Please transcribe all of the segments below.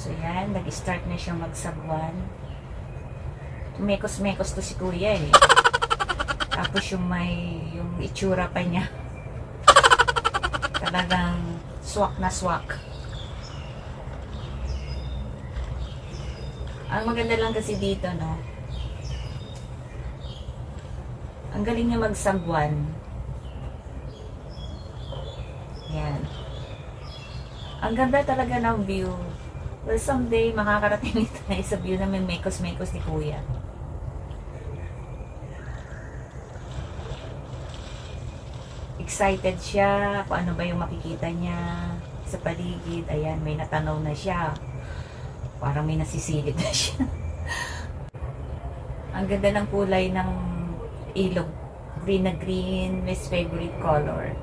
So yan, nag-start na siya magsabwan. Mekos-mekos to si kuya eh. Tapos yung may, yung itsura pa niya. Talagang swak na swak. Ang maganda lang kasi dito, no? Ang galing niya magsagwan. Yan. Ang ganda talaga ng view. Well, someday, makakarating tayo sa view na may mekos-mekos ni Kuya. Excited siya kung ano ba yung makikita niya sa paligid. Ayan, may natanaw na siya. Parang may nasisilip na siya. Ang ganda ng kulay ng ilog. Green na green, his favorite color.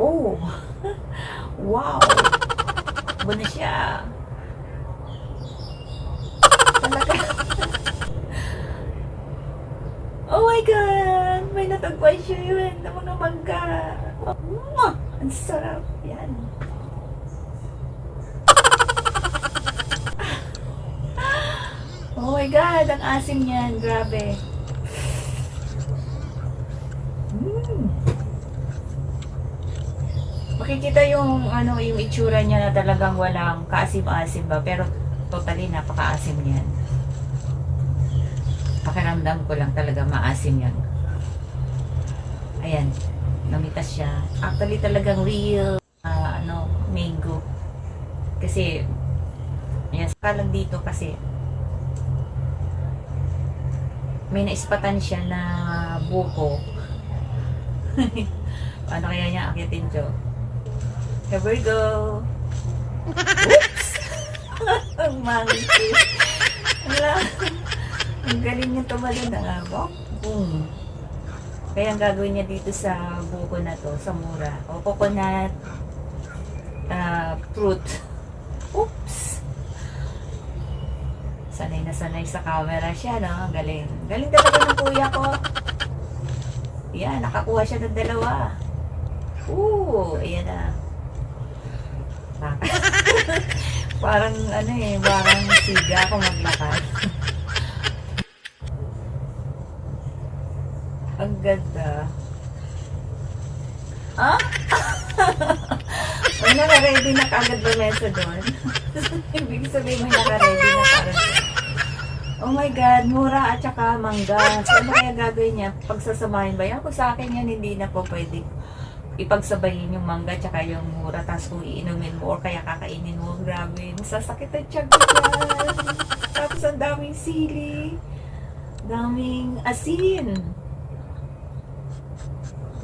Oh! wow! Takbo na siya. Talaga. oh my God! May natagpuan siya yun ng mga mangga. Mwah! Ang sarap. Yan. Oh my God! Ang asim niyan. Grabe. Mm. Makikita yung ano yung itsura niya na talagang walang kaasim-asim ba pero totally napakaasim niyan. Pakiramdam ko lang talaga maasim yan. Ayan, namitas siya. Actually talagang real ah, ano mango. Kasi yes, lang dito kasi may naispatan siya na buko. Paano kaya niya akitin to? Here we go. Oops! Ang monkey. Wala. Ang galing niya tumalon na nga. Bok. Boom. Kaya ang gagawin niya dito sa buko na to, sa mura. O coconut uh, fruit. Oops! Sanay na sanay sa camera siya, no? Ang Galing. Galing talaga ng kuya ko. Yan, nakakuha siya ng dalawa. Ooh, ayan na. Ah. parang ano eh, parang siga ako maglakad. Ang ganda. Ah? may naka-ready na kagad ba mesa doon? Ibig sabihin may naka-ready na kagad. Oh my God, mura at saka mangga. So, ano kaya gagawin niya? Pagsasamahin ba yan? Kung sa akin yan, hindi na po pwede ipagsabayin yung mangga tsaka yung mura tapos kung iinumin mo or kaya kakainin mo, grabe, masasakit ang tiyan. Tapos ang daming sili, daming asin.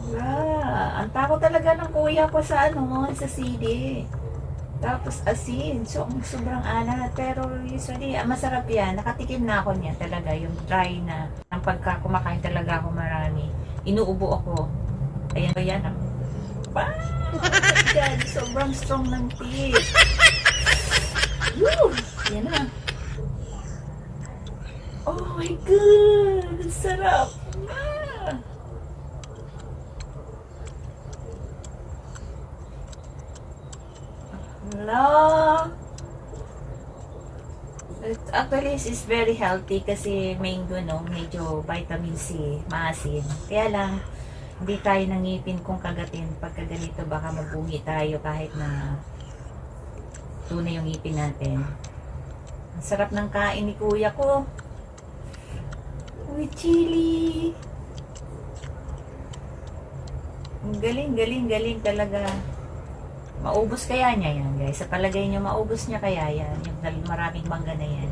Wala. Ang takot talaga ng kuya ko sa ano, sa sili. Tapos asin. So, ang sobrang alat. Pero usually, ah, masarap yan. Nakatikim na ako niya talaga. Yung dry na. Ang pagka kumakain talaga ako marami. Inuubo ako. Ayan. Ayan. ah. Wow! God, sobrang strong ng teeth. Woo! Yan na. Oh my God! Ang sarap! Ah! Hello? It, actually, is very healthy kasi mango, no? Medyo vitamin C, maasin. Kaya lang, hindi tayo nangipin kung kagatin. Pagka ganito, baka magbungi tayo kahit na tunay yung ngipin natin. Ang sarap ng kain ni kuya ko. With chili. Ang galing, galing, galing talaga. Maubos kaya niya yan, guys. Sa palagay niyo, maubos niya kaya yan. Yung maraming mangga na yan.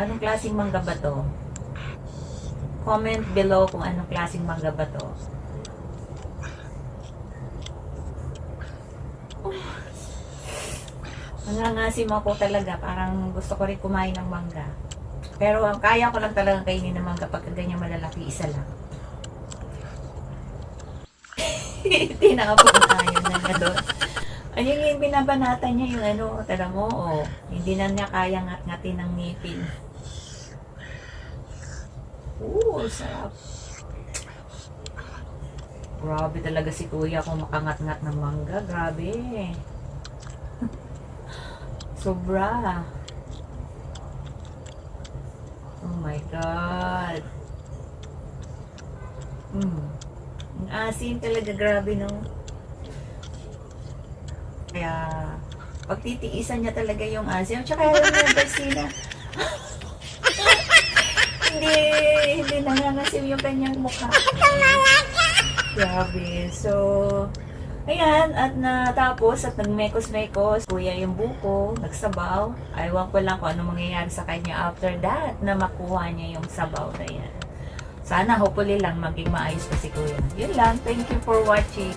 Anong klaseng mangga ba to? Comment below kung anong klaseng mangga ba to. Nangangasim ako talaga. Parang gusto ko rin kumain ng mangga. Pero ang kaya ko lang talagang kainin ng mangga pagka ganyan malalaki, isa lang. Hindi na po ayaw na na doon. Ayun yung binabanatan niya yung ano, tala mo, oh, hindi na niya kaya ngat-ngatin ng ngipin. Oo, sarap. Grabe talaga si kuya kung makangat-ngat ng mangga. Grabe. Sobra. Oh my God. Mm. Ang asin talaga, grabe no. Kaya, pagtitiisan niya talaga yung asin. Tsaka yung Bersina, hindi, hindi nangangasim yung kanyang mukha. Grabe. So, ayan, at natapos at nagmekos-mekos, kuya yung buko, nagsabaw. Aywan ko lang kung ano mangyayari sa kanya after that na makuha niya yung sabaw na yan. Sana hopefully lang maging maayos pa si kuya. Yun lang. Thank you for watching.